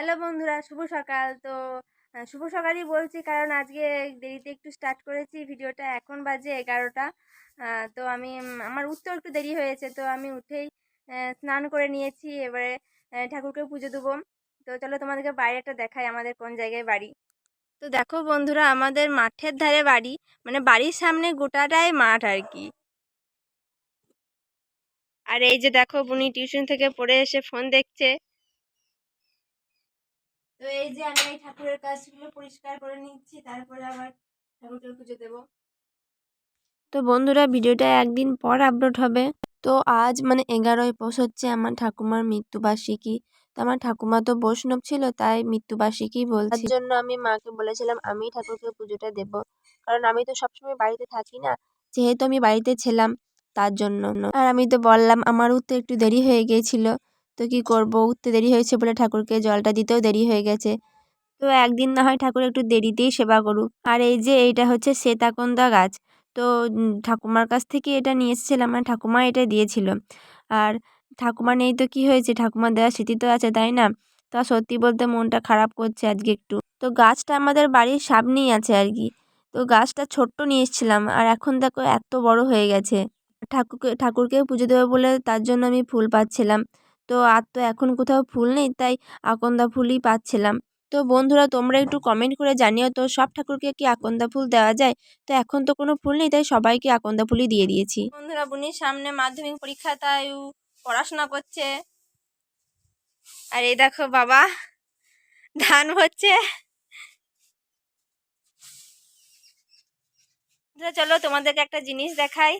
Hello বন্ধুরা, শুভ সকাল। তো শুভ সকালই বলছি কারণ আজকে দেরিতে একটু স্টার্ট করেছি। ভিডিওটা এখন বাজে এগারোটা। তো আমি, আমার উঠতেও একটু দেরি হয়েছে। তো আমি উঠেই স্নান করে নিয়েছি। এবারে ঠাকুরকে পুজো দেবো। তো চলো তোমাদেরকে বাইরেটা দেখাই আমাদের কোন জায়গায় বাড়ি। তো দেখো বন্ধুরা, আমাদের মাঠের ধারে বাড়ি মানে বাড়ির সামনে গোটাটাই মাঠ আর কি। আর এই যে দেখো, বুনি টিউশন থেকে পড়ে এসে ফোন দেখছে। তো এই যে আমি এই ঠাকুরের কাজগুলো পরিষ্কার করে নিচ্ছি, তারপরে আবার ঠাকুরকে পুজো দেব। তো বন্ধুরা, ভিডিওটা একদিন পর আপলোড হবে। তো আজ মানে এগারোই পৌষ হচ্ছে আমার ঠাকুমার মৃত্যুবার্ষিকী। তো আমার ঠাকুমা তো বৈষ্ণব ছিল, তাই মৃত্যুবার্ষিকী বলছি। তার জন্য আমি মাকে বলেছিলাম, আমি ঠাকুরকে পুজোটা দেব। কারণ আমি তো সবসময় বাড়িতে থাকি না, যেহেতু আমি বাড়িতে ছিলাম, তার জন্য। আর আমি তো বললাম, আমার উঠতে একটু দেরি হয়ে গিয়েছিল। তো কি করব? উঠতে দেরি হয়েছে বলে ঠাকুরকে জলটা দিতেও দেরি হয়ে গেছে। তো একদিন না হয় ঠাকুর একটু দেরিতেই সেবা করুক। আর এই যে এইটা হচ্ছে শ্বেতাকন্দা গাছ। তো ঠাকুমার কাছ থেকে এটা নিয়ে এসেছিলাম মানে ঠাকুমা এটা দিয়েছিল। আর ঠাকুমা নেই তো কি হয়েছে? ঠাকুমা দেওয়ার স্মৃতি তো আছে, তাই না? তা সত্যি বলতে মনটা খারাপ করছে আজকে একটু। তো গাছটা আমাদের বাড়ির সামনেই আছে আর কি। তো গাছটা ছোট্ট নিয়ে এসেছিলাম, আর এখন দেখো এত বড় হয়ে গেছে। ঠাকুরকে ঠাকুরকে পুজো দেবো বলে তার জন্য আমি ফুল পাচ্ছিলাম। তো আর তো এখন কোথাও ফুল নেই, তাই আকন্দা ফুলই পাচ্ছিলাম। তো বন্ধুরা, তোমরা একটু কমেন্ট করে জানিও তো সব ঠাকুরকে কি আকন্দা ফুল দেওয়া যায়? তো এখন তো কোনো ফুল নেই, তাই সবাইকে আকন্দা ফুলই দিয়ে দিয়েছি। বন্ধুরা বুনির সামনে মাধ্যমিক পরীক্ষা, তাই পড়াশোনা করছে। আর এই দেখো বাবা, ধান হচ্ছে। চলো তোমাদেরকে একটা জিনিস দেখাই।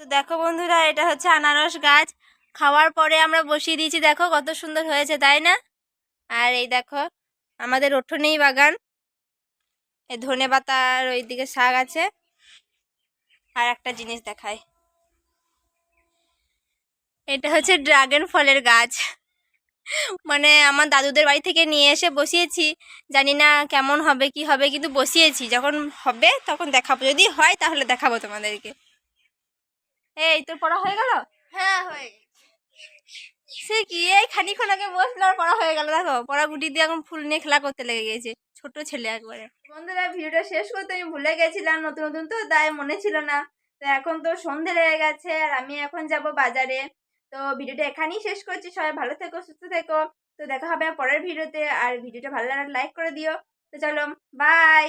তো দেখো বন্ধুরা, এটা হচ্ছে আনারস গাছ। খাওয়ার পরে আমরা বসিয়ে দিয়েছি, দেখো কত সুন্দর হয়েছে, তাই না? আর এই দেখো, আমাদের উঠোনেই বাগান। এই ধনে পাতার ওইদিকে শাক আছে। আর একটা জিনিস দেখায় এটা হচ্ছে ড্রাগন ফলের গাছ। মানে আমার দাদুদের বাড়ি থেকে নিয়ে এসে বসিয়েছি। জানি না কেমন হবে, কি হবে, কিন্তু বসিয়েছি। যখন হবে, তখন দেখাবো। যদি হয়, তাহলে দেখাবো তোমাদেরকে। এই তোর পড়া হয়ে গেল? হ্যাঁ হয়ে সে কি এই খানিক্ষণ আগে বসল আর পড়া হয়ে গেল। দেখো পড়া গুটি দিয়ে এখন ফুল নিয়ে খেলা করতে লেগে গেছে ছোট ছেলে একবারে। বন্ধুরা ভিডিওটা শেষ করতে আমি ভুলে গেছিলাম নতুন নতুন তো তাই মনে ছিল না। তো এখন তো সন্ধে লেগে গেছে আর আমি এখন যাব বাজারে। তো ভিডিওটা এখানেই শেষ করছি সবাই ভালো থেকো সুস্থ থেকো। তো দেখা হবে পরের ভিডিওতে আর ভিডিওটা ভালো লাগলে লাইক করে দিও। তো চলো বাই!